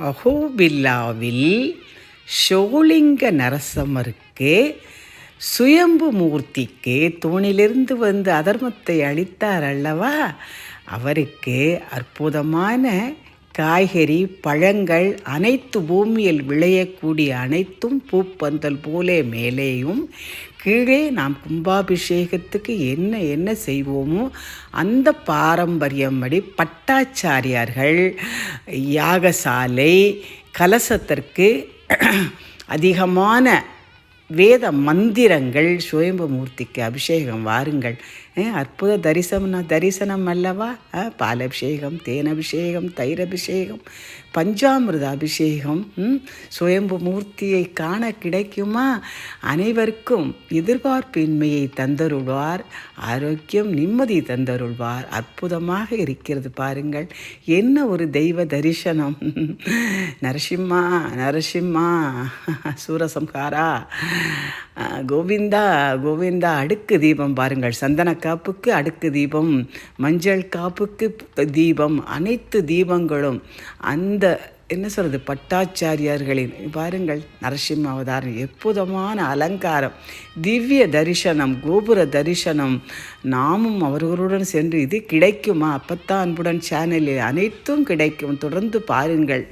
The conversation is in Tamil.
அஹோபில்லாவில் ஷோலிங்க நரசம்மருக்கு சுயம்பு மூர்த்திக்கு தூணிலிருந்து வந்து அதர்மத்தை அளித்தார் அல்லவா? அவருக்கு அற்புதமான காய்கறி பழங்கள் அனைத்து பூமியில் விளையக்கூடிய அனைத்தும் பூப்பந்தல் போலே மேலேயும் கீழே நாம் கும்பாபிஷேகத்துக்கு என்ன என்ன செய்வோமோ அந்த பாரம்பரியம்படி பட்டாச்சாரியார்கள் யாகசாலை கலசத்திற்கு அதிகமான வேத மந்திரங்கள் சுயம்பு மூர்த்திக்கு அபிஷேகம் வாருங்கள். அற்புத தரிசனம் தரிசனம் அல்லவா? அஹ், பாலபிஷேகம் தேனபிஷேகம் தைரபிஷேகம் பஞ்சாமிர்த அபிஷேகம் ம், சுயம்பு மூர்த்தியை காண கிடைக்குமா? அனைவருக்கும் எதிர்பார்ப்பின்மையை தந்தருள்வார் ஆரோக்கியம் நிம்மதி தந்தருள்வார். அற்புதமாக இருக்கிறது பாருங்கள். என்ன ஒரு தெய்வ தரிசனம்? நரசிம்மா நரசிம்மா சூரசம்ஹாரா கோவிந்தா கோவிந்தா அடுக்கு தீபம் பாருங்கள். சந்தன காப்புக்கு அடுக்கு தீபம் மஞ்சள் காப்புக்கு தீபம் அனைத்து தீபங்களும் அந்த என்ன சொல்கிறது பட்டாச்சாரியார்களின் பாருங்கள் நரசிம்ம அவதாரம் அற்புதமான அலங்காரம். திவ்ய தரிசனம் கோபுர தரிசனம் நாமும் அவர்களுடன் சென்று இது கிடைக்குமா? அப்பத்தான் அன்புடன் சேனலில் அனைத்தும் கிடைக்கும். தொடர்ந்து பாருங்கள்.